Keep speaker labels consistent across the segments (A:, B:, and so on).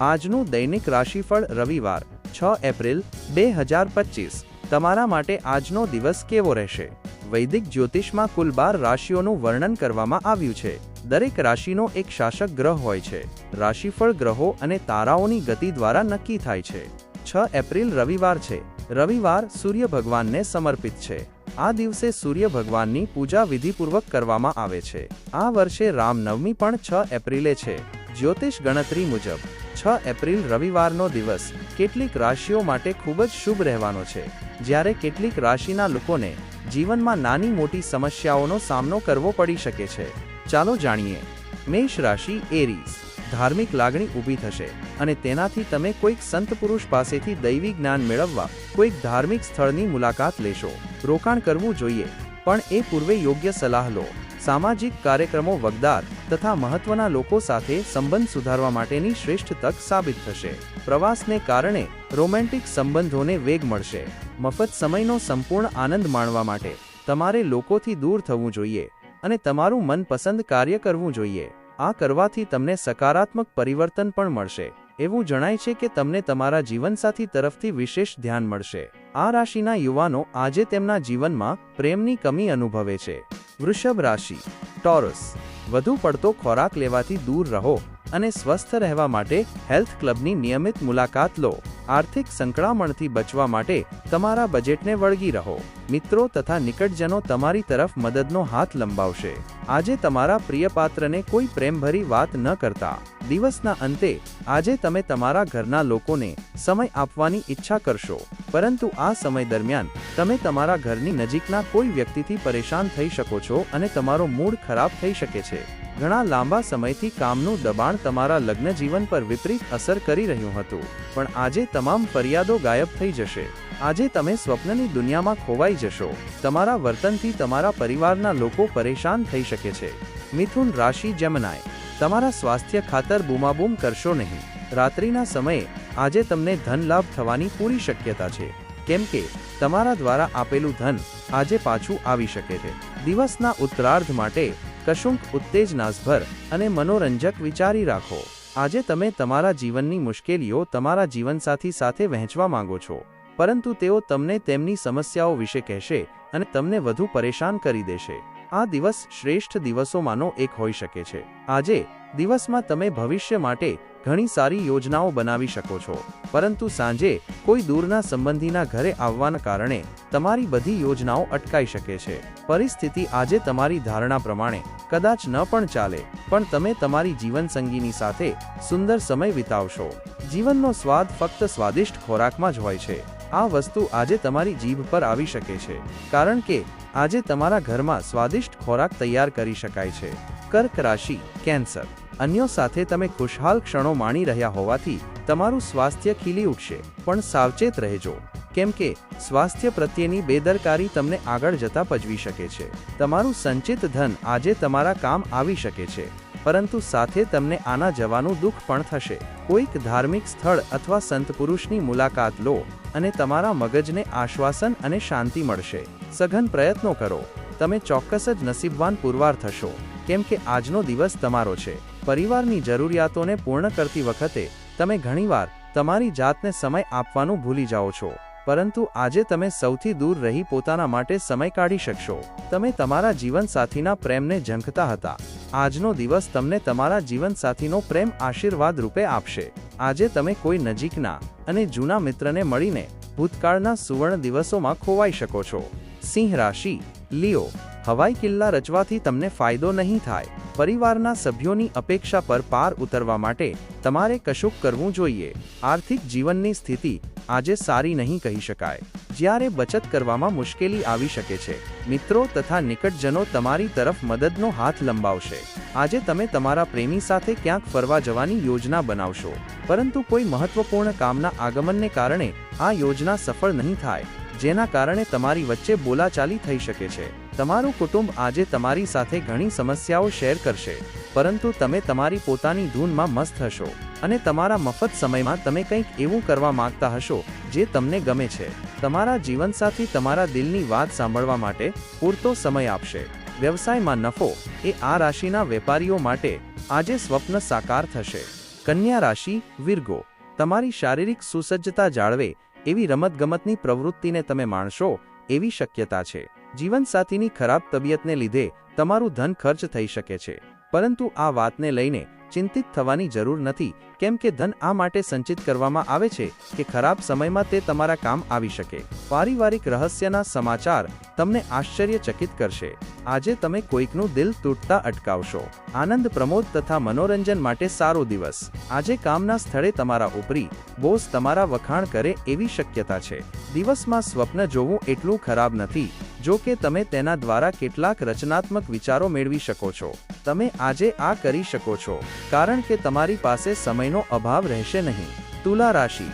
A: આજનું દૈનિક રાશિફળ રવિવાર, છ એપ્રિલ, બે હજાર પચીસ. તમારા માટે આજનો દિવસ કેવો રહેશે? વૈદિક જ્યોતિષમાં કુલ બાર રાશિઓનું વર્ણન કરવામાં આવ્યું છે. દરેક રાશિનો એક શાસક ગ્રહ હોય છે. રાશિફળ ગ્રહો અને તારાઓની ગતિ દ્વારા નક્કી થાય છે. છ એપ્રિલ રવિવાર છે. રવિવાર સૂર્ય ભગવાનને સમર્પિત છે. આ દિવસે સૂર્ય ભગવાનની પૂજા વિધિપૂર્વક કરવામાં આવે છે. આ વર્ષે રામનવમી પણ છ એપ્રિલે છે. જ્યોતિષ ગણતરી મુજબ છ એપ્રિલ રવિવારનો દિવસ. કેટલીક રાશિઓ માટે ખૂબ જ શુભ રહેવાનો છે. જ્યારે કેટલીક રાશિના લોકોને જીવનમાં નાની મોટી સમસ્યાઓનો સામનો કરવો પડી શકે છે. ચાલો જાણીએ. મેષ રાશિ એરીઝ. ધાર્મિક લાગણી ઊભી થશે અને તેનાથી તમે કોઈક સંત પુરુષ પાસેથી દૈવી જ્ઞાન મેળવવા કોઈક ધાર્મિક સ્થળની મુલાકાત લેશો. રોકાણ કરવું જોઈએ, પણ એ પૂર્વે યોગ્ય સલાહ લો. સામાજિક કાર્યક્રમો વગદાર તથા મહત્વના લોકો સાથે સંબંધ સુધારવા માટેની શ્રેષ્ઠ તક સાબિત થશે. પ્રવાસને કારણે રોમેન્ટિક સંબંધોને વેગ મળશે. મફત સમયનો સંપૂર્ણ આનંદ માણવા માટે તમારે લોકોથી દૂર થવું જોઈએ અને તમારું મનપસંદ કાર્ય કરવું જોઈએ. આ કરવાથી તમને સકારાત્મક પરિવર્તન પણ મળશે. એવું જણાય છે કે તમને તમારા જીવનસાથી તરફથી વિશેષ ધ્યાન મળશે. આ રાશિના યુવાનો આજે તેમના જીવનમાં પ્રેમની કમી અનુભવે છે. વૃષભ રાશિ, ટોરસ વધુ પડતો ખોરાક લેવાથી દૂર રહો. અને સ્વસ્થ રહેવા માટે હેલ્થ ક્લબની નિયમિત મુલાકાત લો. આર્થિક સંકળામણથી બચવા માટે તમારા બજેટને વળગી રહો. મિત્રો તથા નિકટજનો તમારી તરફ મદદનો હાથ લંબાવશે. આજે તમારા પ્રિય પાત્રને કોઈ પ્રેમભરી વાત ન કરતા. દિવસના અંતે, આજે તમે તમારા ઘરના લોકોને સમય આપવાની ઈચ્છા કરશો. પરંતુ આ સમય દરમિયાન, તમે તમારા ઘરની નજીકના કોઈ વ્યક્તિથી પરેશાન થઈ શકો છો અને તમારો મૂડ ખરાબ થઈ શકે છે. ઘણા લાંબા સમયથી કામનું દબાણ તમારા લગ્ન જીવન પર વિપરીત અસર કરી રહ્યું હતું. પણ આજે તમામ ફરિયાદો ગાયબ થઈ જશે. આજે તમે સ્વપ્નની દુનિયામાં ખોવાઈ જશો. તમારા વર્તનથી તમારા પરિવારના લોકો પરેશાન થઈ શકે છે. મિથુન રાશિ જમનાય. તમારા સ્વાસ્થ્ય ખાતર બૂમાબૂમ કરશો નહીં. રાત્રિના સમયે આજે તમને ધન લાભ થવાની પૂરી શક્યતા છે. કેમ કે તમારા દ્વારા આપેલું ધન આજે પાછું આવી શકે છે. દિવસના ઉત્તરાર્ધ માટે કશુંક ઉત્તેજનાસભર અને મનોરંજક વિચારી રાખો. આજે તમે તમારા જીવનની મુશ્કેલીઓ તમારા જીવનસાથી સાથે વહેંચવા માંગો છો. પરંતુ તેઓ તમને તેમની સમસ્યાઓ વિશે કહેશે અને તમને વધુ પરેશાન કરી દેશે. આ દિવસ શ્રેષ્ઠ દિવસોમાંનો એક હોઈ શકે છે. આજે દિવસમાં તમે ભવિષ્ય માટે ઘણી સારી યોજનાઓ બનાવી શકો છો. પરંતુ સાંજે કોઈ દૂરના સંબંધીના ઘરે આવવાના કારણે તમારી બધી યોજનાઓ અટકાઈ શકે છે. પરિસ્થિતિ આજે તમારી ધારણા પ્રમાણે કદાચ ન પણ ચાલે, પણ તમે તમારી જીવનસંગીની સાથે સુંદર સમય વિતાવશો. જીવનનો સ્વાદ ફક્ત સ્વાદિષ્ટ ખોરાકમાં જ હોય છે. આ વસ્તુ આજે તમારી જીભ પર આવી શકે છે, કારણ કે આજે તમારા ઘરમાં સ્વાદિષ્ટ ખોરાક તૈયાર કરી શકાય છે. કર્ક રાશિ, કેન્સર અન્યો સાથે તમે ખુશહાલ ક્ષણો માણી રહ્યા હોવાથી તમારું સ્વાસ્થ્ય ખીલી ઉઠશે, પણ સાવચેત રહેજો. કેમ કે, સ્વાસ્થ્ય પ્રત્યેની બેદરકારી તમને આગળ જતા પજવી શકે છે. તમારું સંચિત ધન આજે તમારા કામ આવી શકે છે. પરંતુ સાથે તમને આના જવાનું દુઃખ પણ થશે. કોઈક ધાર્મિક સ્થળ અથવા સંત પુરુષની મુલાકાત લો અને તમારા મગજને આશ્વાસન અને શાંતિ મળશે. સઘન પ્રયત્નો કરો. તમે ચોક્કસ જ નસીબવાન પુરવાર થશો. કેમ કે આજનો દિવસ તમારો છે. પરિવારની જરૂરિયાતોને પૂર્ણ કરતી વખતે, તમે ઘણીવાર તમારી જાતને સમય આપવાનું ભૂલી જાઓ છો. પરંતુ આજે તમે સૌથી દૂર રહી પોતાના માટે સમય કાઢી શકશો. તમે તમારા જીવનસાથીના પ્રેમને ઝંખતા હતા. આજનો દિવસ તમને તમારા જીવનસાથીનો પ્રેમ આશીર્વાદ રૂપે આપશે. આજે તમે કોઈ નજીકના અને જૂના મિત્રને મળીને ભૂતકાળના સુવર્ણ દિવસોમાં ખોવાઈ શકો છો. સિંહ રાશિ, લિયો, હવાઈ કિલ્લા રચવાથી તમને ફાયદો નહીં થાય. પરિવારના સભ્યોની અપેક્ષા પર પાર ઉતરવા માટે તમારે કશુંક કરવું જોઈએ. આર્થિક જીવનની સ્થિતિ આજે સારી નહીં કહી શકાય. જ્યારે બચત કરવામાં મુશ્કેલી આવી શકે છે, મિત્રો તથા નિકટજનો તમારી તરફ મદદનો હાથ લંબાવશે. આજે તમે તમારા પ્રેમી સાથે ક્યાંક ફરવા જવાની યોજના બનાવશો. પરંતુ કોઈ મહત્વપૂર્ણ કામના આગમનને કારણે આ યોજના સફળ નહીં થાય, જેના કારણે તમારી વચ્ચે બોલાચાલી થઈ શકે છે. તમારું કુટુંબ આજે તમારી સાથે ઘણી સમસ્યાઓ શેર કરશે, પરંતુ તમે તમારી પોતાની ધૂનમાં મસ્ત હશો અને તમારા મફત સમયમાં તમે કંઈક એવું કરવા માંગતા હશો જે તમને ગમે છે. તમારા જીવનસાથી તમારા દિલની વાત સાંભળવા માટે પૂરતો સમય આપશે. વ્યવસાયમાં નફો એ આ રાશિના વેપારીઓ માટે આજે સ્વપ્ન સાકાર થશે. કન્યા રાશિ, વિર્ગો, તમારી શારીરિક સુસજ્જતા જાળવે એવી રમતગમતની પ્રવૃત્તિને તમે માણશો એવી શક્યતા છે. જીવનસાથીની ખરાબ તબિયતને લીધે તમારું ધન ખર્ચ થઈ શકે છે. પરંતુ આ વાતને લઈને ચિંતિત થવાની જરૂર નથી કેમ કે ધન આ માટે સંચિત કરવામાં આવે છે કે ખરાબ સમયમાં તે તમારા કામ આવી શકે. પારિવારિક રહસ્યના સમાચાર તમને આશ્ચર્યચકિત કરશે. આજે તમે કોઈકનું દિલ તૂટતા અટકાવશો. આનંદ પ્રમોદ તથા મનોરંજન માટે સારો દિવસ. આજે કામના સ્થળે તમારા ઉપરી બોસ તમારા વખાણ કરે એવી શક્યતા છે. દિવસમાં સ્વપ્ન જોવું એટલું ખરાબ નથી. જો કે તમે તેના દ્વારા કેટલાક રચનાત્મક વિચારો મેળવી શકો છો. તમે આજે આ કરી શકો છો, કારણ કે તમારી પાસે સમયનો અભાવ રહેશે નહીં. તુલા રાશિ,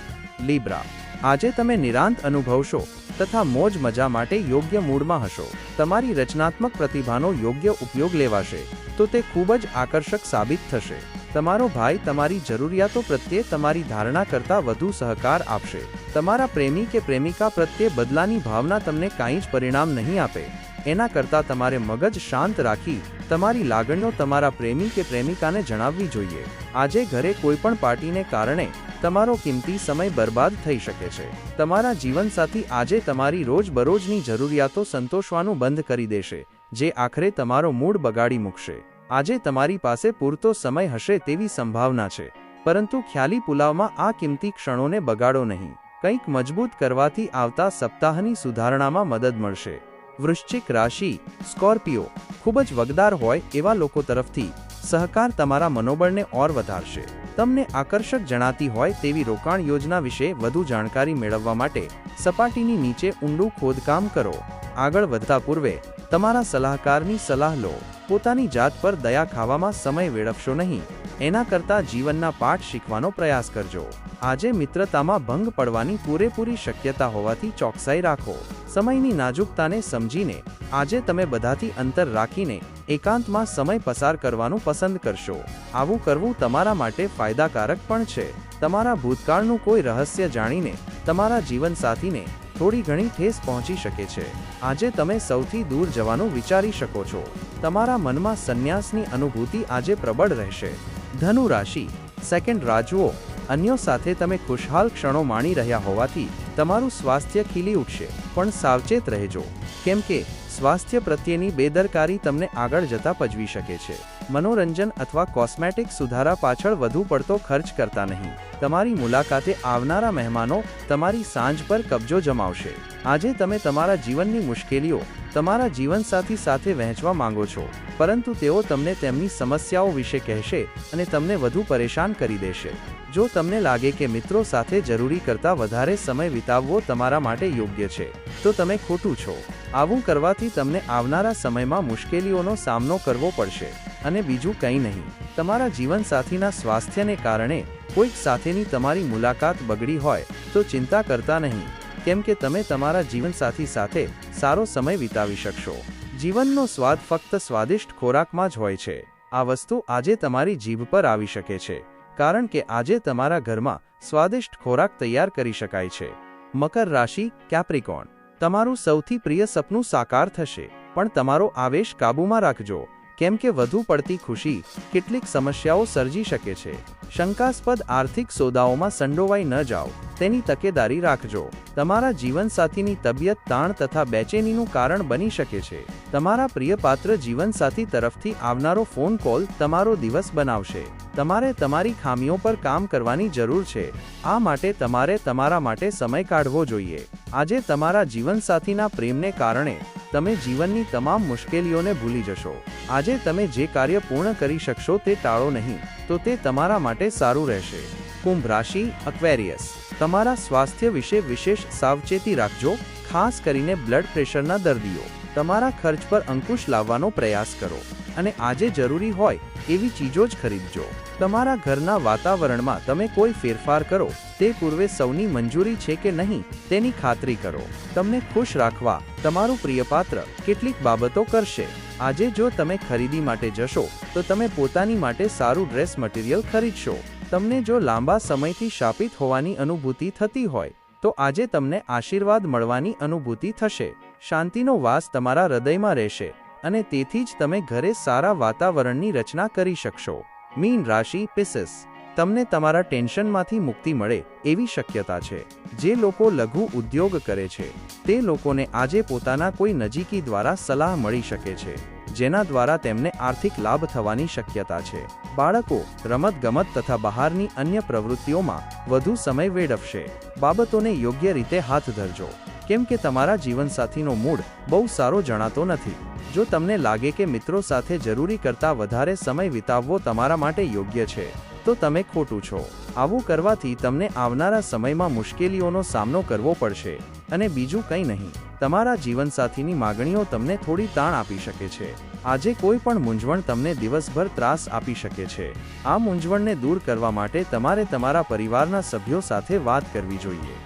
A: લીબ્રા. આજે તમે નિરાંત અનુભવશો તથા મોજ મજા માટે યોગ્ય મૂડમાં હશો. તમારી રચનાત્મક પ્રતિભાનો યોગ્ય ઉપયોગ લેવાશે, તો તે ખૂબ જ આકર્ષક સાબિત થશે. તમારો ભાઈ તમારી જરૂરિયાતો પ્રત્યે તમારી ધારણા કરતાં વધુ સહકાર આપશે. તમારા પ્રેમી કે પ્રેમિકા પ્રત્યે બદલાની ભાવના તમને કાંઈ જ પરિણામ નહીં આપે. એના કરતાં તમારે મગજ શાંત રાખી, તમારી લાગણીઓ તમારા પ્રેમી કે પ્રેમિકાને જણાવવી જોઈએ. આજે ઘરે કોઈપણ પાર્ટીને કારણે, તમારો કિંમતી સમય બરબાદ થઈ શકે છે. તમારા જીવનસાથી આજે તમારી રોજબરોજની જરૂરિયાતો સંતોષવાનું બંધ કરી દેશે, જે આખરે તમારો મૂડ બગાડી મૂકશે. આજે તમારી પાસે પૂરતો સમય હશે તેવી સંભાવના છે. પરંતુ ખ્યાલી પુલાવમાં આ કિંમતી ક્ષણોને બગાડો નહીં. કંઈક મજબૂત કરવાથી આવતા સપ્તાહની સુધારણામાં મદદ મળશે. વૃશ્ચિક રાશિ, સ્કોર્પિયો, ખૂબ જ વગદાર હોય એવા લોકો તરફથી સહકાર તમારા મનોબળને ઓર વધારશે. તમને આકર્ષક જણાતી હોય તેવી રોકાણ યોજના વિશે વધુ જાણકારી મેળવવા માટે સપાટીની નીચે ઊંડું ખોદકામ કરો. આગળ વધતા પૂર્વે તમારા સલાહકારની સલાહ લો. પોતાની જાત પર દયા ખાવામાં સમય વેડફશો નહીં. એના કરતાં જીવનના પાઠ શીખવાનો પ્રયાસ કરજો. આજે મિત્રતામાં ભંગ પડવાની પૂરેપૂરી શક્યતા હોવાથી ચોકસાઈ રાખો. સમયની નાજુકતાને સમજીને, આજે તમે બધાથી અંતર રાખીને, એકાંતમાં સમય પસાર કરવાનું પસંદ કરશો. આવું કરવું તમારા માટે ફાયદાકારક પણ છે. તમારા ભૂતકાળનું કોઈ રહસ્ય જાણીને, તમારા જીવનસાથીને થોડી ઘણી ઠેસ પહોંચી શકે છે. આજે તમે સૌથી દૂર જવાનું વિચારી શકો છો. તમારા મનમાં સંન્યાસની અનુભૂતિ આજે પ્રબળ રહેશે. ધનુ રાશિ સેકન્ડ રાજુઓ, અન્યો સાથે તમે ખુશહાલ ક્ષણો માણી રહ્યા હોવાથી તમારું સ્વાસ્થ્ય ખીલી ઉઠશે, પણ સાવચેત રહેજો. કેમ કે સ્વાસ્થ્ય પ્રત્યેની બેદરકારી તમને આગળ જતા પજવી શકે છે. મનોરંજન અથવા કોસ્મેટિક સુધારા પાછળ વધુ પડતો ખર્ચ કરતા નહીં. તમારી મુલાકાતે આવનારા મહેમાનો તમારી સાંજ પર કબજો જમાવશે. આજે તમે તમારા જીવનની મુશ્કેલીઓ, તમારા જીવનસાથી સાથે વહેંચવા માંગો છો, પરંતુ તેઓ તમને તેમની સમસ્યાઓ વિશે કહેશે અને તમને વધુ પરેશાન કરી દેશે. જો તમને લાગે કે મિત્રો સાથે જરૂરી કરતાં વધારે સમય વિતાવવો તમારા માટે યોગ્ય છે, તો તમે ખોટું છો. આવું કરવાથી તમને આવનારા સમયમાં મુશ્કેલીઓનો સામનો કરવો પડશે. અને બીજું કંઈ નહીં. તમારા જીવનસાથીના સ્વાસ્થ્યને કારણે કોઈક સાથેની તમારી મુલાકાત બગડી હોય, તો ચિંતા કરતા નહીં. કેમ કે તમે તમારા જીવનસાથી સાથે સારો સમય વિતાવી શકશો. જીવનનો સ્વાદ ફક્ત સ્વાદિષ્ટ ખોરાકમાં જ હોય છે. આ વસ્તુ આજે તમારી જીભ પર આવી શકે છે, કારણ કે આજે તમારા ઘરમાં સ્વાદિષ્ટ ખોરાક તૈયાર કરી શકાય છે. મકર રાશિ, કેપ્રિકોન. તમારું સૌથી પ્રિય સપનું સાકાર થશે, પણ તમારો આવેશ કાબૂમાં રાખજો. કેમ કે વધુ પડતી ખુશી કેટલીક સમસ્યાઓ સર્જી શકે છે. શંકાસ્પદ આર્થિક સોદાઓમાં સંડોવાઈ ન જાઓ. તેની તકેદારી રાખજો. તમારા જીવનસાથીની તબિયત તાણ તથા બેચેનીનું કારણ બની શકે છે. તમારા પ્રિય પાત્ર જીવનસાથી તરફથી આવનારો ફોન કોલ તમારો દિવસ બનાવશે. તમારે તમારી ખામીઓ પર કામ કરવાની જરૂર છે. આ માટે તમારે તમારા માટે સમય કાઢવો જોઈએ. આજે તમારા જીવનસાથીના પ્રેમને કારણે તમે જીવનની તમામ મુશ્કેલીઓને ભૂલી જશો. આજે તમે જે કાર્ય પૂર્ણ કરી શકશો તે ટાળો નહીં, તો તે તમારા માટે સારું રહેશે. કુંભ રાશિ અક્વેરિયસ તમારા સ્વાસ્થ્ય વિશે વિશેષ સાવચેતી રાખજો, ખાસ કરીને બ્લડ પ્રેશરના દર્દીઓ. તમારા ખર્ચ પર અંકુશ લાવવાનો પ્રયાસ કરો. અને આજે જરૂરી હોય એવી ચીજો જ ખરીદજો. તમારા ઘરના વાતાવરણમાં તમે કોઈ ફેરફાર કરો, તે પૂર્વે સૌની મંજૂરી છે કે નહીં, તેની ખાતરી કરો. તમને ખુશ રાખવા તમારું પ્રિયપાત્ર કેટલીક બાબતો કરશે. આજે જો તમે ખરીદી માટે જશો, તો તમે પોતાની માટે સારું ડ્રેસ મટીરિયલ ખરીદશો. તમને જો લાંબા સમયથી શાપિત હોવાની અનુભૂતિ થતી હોય, તો આજે તમને આશીર્વાદ મળવાની અનુભૂતિ થશે. શાંતિનો વાસ તમારા હૃદયમાં રહેશે. અને તેથી જ તમે ઘરે સારા વાતાવરણની રચના કરી શકશો. મીન રાશિ પિસિસ તમને તમારા ટેન્શનમાંથી મુક્તિ મળે એવી શક્યતા છે. જે લોકો લઘુ ઉદ્યોગ કરે છે, તે લોકોને આજે પોતાના કોઈ નજીકી દ્વારા સલાહ મળી શકે છે, જેના દ્વારા તેમને આર્થિક લાભ થવાની શક્યતા છે. બાળકો, રમતગમત તથા બહારની અન્ય પ્રવૃત્તિઓમાં વધુ સમય વેડફશે. બાબતોને યોગ્ય રીતે હાથ ધરજો. કેમ કે તમારા જીવનસાથીનો મૂડ બહુ સારો જણાતો નથી. જો તમને લાગે કે મિત્રો સાથે જરૂરી કરતાં વધારે સમય વિતાવવો તમારા માટે યોગ્ય છે, તો તમે ખોટું છો. આવું કરવાથી તમને આવનારા સમયમાં મુશ્કેલીઓનો સામનો કરવો પડશે. અને બીજું કંઈ નહીં, તમારા જીવનસાથીની માગણીઓ તમને થોડી તાણ આપી શકે છે. આજે કોઈ પણ મૂંઝવણ તમને દિવસભર ત્રાસ આપી શકે છે. આ મૂંઝવણને દૂર કરવા માટે તમારે તમારા પરિવારના સભ્યો સાથે વાત કરવી જોઈએ.